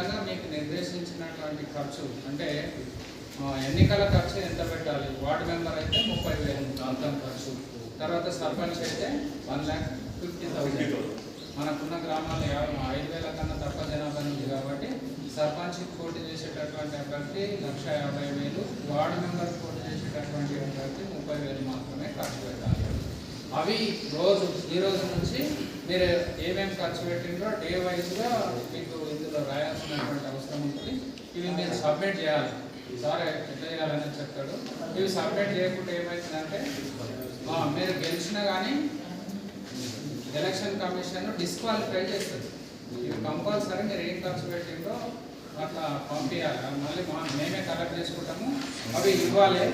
విధంగా మీకు నిర్దేశించినటువంటి ఖర్చు అంటే ఎన్నికల ఖర్చు ఎంత పెట్టాలి? వార్డు మెంబర్ అయితే ముప్పై వేలు మొత్తం ఖర్చు. తర్వాత సర్పంచ్ అయితే వన్ ల్యాక్ ఫిఫ్టీ థౌసండ్. మనకున్న గ్రామాలు యాభై ఐదు వేల కన్నా తక్కువ జనాభా ఉంది కాబట్టి సర్పంచ్కి పోటీ చేసేటటువంటి అభ్యర్థి లక్ష యాభై వేలు వార్డు మెంబర్ పోటీ చేసేటటువంటి అభ్యర్థి ముప్పై వేలు మాత్రమే ఖర్చు పెట్టాలి. అవి రోజు ఈ రోజు నుంచి మీరు ఏమేమి ఖర్చు పెట్టిందో డే వైజ్గా మీకు ఇందులో రాయాల్సినటువంటి అవసరం ఉంటుంది. ఇవి మీరు సబ్మిట్ చేయాలి. సార్ ఎట్లా చేయాలని చెప్తాడు. ఇవి సబ్మిట్ చేయకుండా ఏమవుతుందంటే మీరు గెలిచినా కానీ ఎలక్షన్ కమిషన్ డిస్క్వాలిఫై చేస్తుంది. ఇవి కంపల్సరీ మీరు ఏం ఖర్చు పెట్టిందో అట్లా పంపించాలి మళ్ళీ మా మేమే కలెక్ట్ చేసుకుంటాము. అవి ఇవ్వాలి.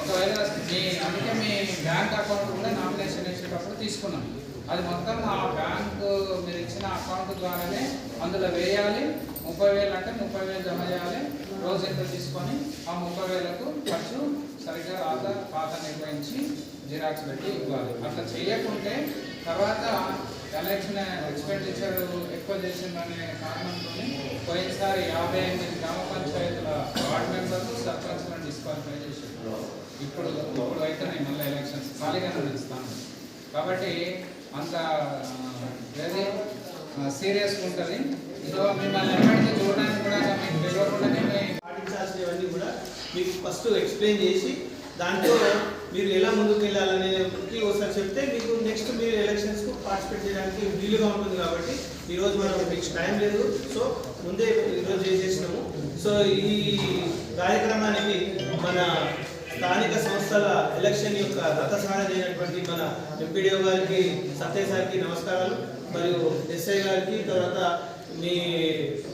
ఒకవేళ మీ అందుకే మీ బ్యాంక్ అకౌంట్ కూడా నామినేషన్ వేసేటప్పుడు తీసుకున్నాం. అది మొత్తం ఆ బ్యాంక్ మీరు ఇచ్చిన అకౌంట్ ద్వారానే అందులో వేయాలి. ముప్పై వేలు అంటే ముప్పై వేలు జమ చేయాలి. రోజు ఎంత తీసుకొని ఆ ముప్పై వేలకు ఖర్చు సరిగ్గా ఆధార్ ఖాతా నిర్వహించి జిరాక్స్ పెట్టి ఇవ్వాలి. అట్లా చేయకుంటే తర్వాత ఎలక్షన్ ఎక్స్పెండిచర్ ఎక్కువ చేసిందనే కారణంతో పోయినసారి యాభై ఎనిమిది గ్రామ పంచాయతీల వార్డ్ మెంబర్లు సర్పంచ్లను డిస్క్వాలిఫై చేశారు. ఇప్పుడు ఇప్పుడు అయితేనే మళ్ళీ ఎలక్షన్స్ ఖాళీగా నడుస్తాను కాబట్టి అంత వెరీ సీరియస్గా ఉంటుంది. సో మిమ్మల్ని ఎప్పటికీ చూడడానికి కూడా మీకు తెలియకుండానే పాటించాల్సినవన్నీ కూడా మీకు ఫస్ట్ ఎక్స్ప్లెయిన్ చేసి దాంట్లో మీరు ఎలా ముందుకు వెళ్ళాలనే ఒకసారి చెప్తే మీకు నెక్స్ట్ మీరు ఎలక్షన్స్కు పార్టిసిపేట్ చేయడానికి వీలుగా ఉంటుంది కాబట్టి ఈరోజు మనం మీకు టైం లేదు. సో ముందే ఈరోజు చేసేసినాము. సో ఈ కార్యక్రమానికి మన స్థానిక సంస్థల ఎలక్షన్ యొక్క రథసారథి అయినటువంటి మన ఎంపీడీఓ గారికి సత్యసారికి నమస్కారాలు. మరియు ఎస్ఐ గారికి తర్వాత మీ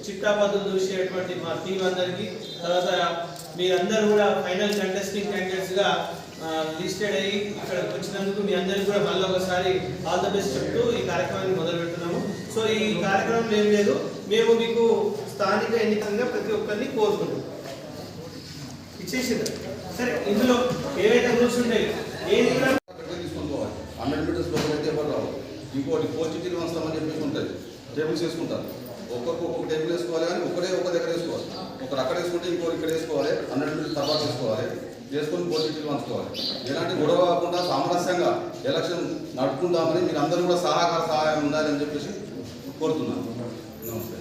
చిట్టాపద్దులు చూసేటువంటి మా టీం అందరికీ తర్వాత మీరందరూ కూడా ఫైనల్ కంటెస్టింగ్ క్యాండిడేట్స్గా లిస్టెడ్ అయ్యి ఇక్కడ వచ్చినందుకు మీ అందరికీ కూడా మళ్ళీ ఒకసారి ఆల్ ద బెస్ట్ చెప్తూ ఈ కార్యక్రమాన్ని మొదలు పెడుతున్నాము. సో ఈ కార్యక్రమం ఏం లేదు మేము మీకు స్థానిక ఎన్నికలుగా ప్రతి ఒక్కరిని కోరుకుంటున్నాం. ఇచ్చేసిందా సరే ఇందులో ఏవైతే రూల్స్ ఉంటాయి ఏది పోవాలి హండ్రెడ్ మీటర్స్ లోపల అయితే ఎవరు రావు ఇంకోటి ఫోర్ చిటీలు వస్తామని చెప్పేసి ఉంటుంది. టేబుల్స్ వేసుకుంటారు. ఒక్కొక్క ఒక్కొక్క టేబుల్ వేసుకోవాలి కానీ ఒకరే ఒక దగ్గర వేసుకోవాలి. ఒకరు అక్కడ వేసుకుంటే ఇంకోరు ఇక్కడ వేసుకోవాలి. హండ్రెడ్ మీటర్స్ తర్వాత వేసుకోవాలి. వేసుకొని ఫోర్ చిటీలు ఎలాంటి గొడవ కాకుండా సామరస్యంగా ఎలక్షన్ నడుపుకుందామని మీరు అందరూ కూడా సహకార సహాయం ఉండాలని చెప్పేసి కోరుతున్నాను. నమస్తే.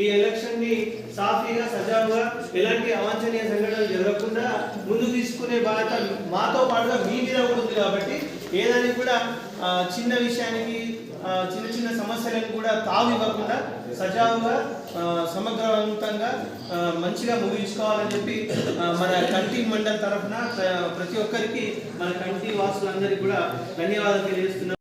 ఈ ఎలక్షన్ని సాఫీగా సజావుగా ఎలాంటి అవాంఛనీయ సంఘటనలు జరగకుండా ముందు తీసుకునే బాధ్యత మాతో పాటుగా మీ మీద ఉంటుంది కాబట్టి ఏదానికి కూడా చిన్న విషయానికి చిన్న చిన్న సమస్యలకు కూడా తావు ఇవ్వకుండా సజావుగా సమగ్రవంతంగా మంచిగా ముగించుకోవాలని చెప్పి మన కంటి మండలి తరఫున ప్రతి ఒక్కరికి మన కంటి వాసులందరికీ కూడా ధన్యవాదాలు తెలియజేస్తున్నాం.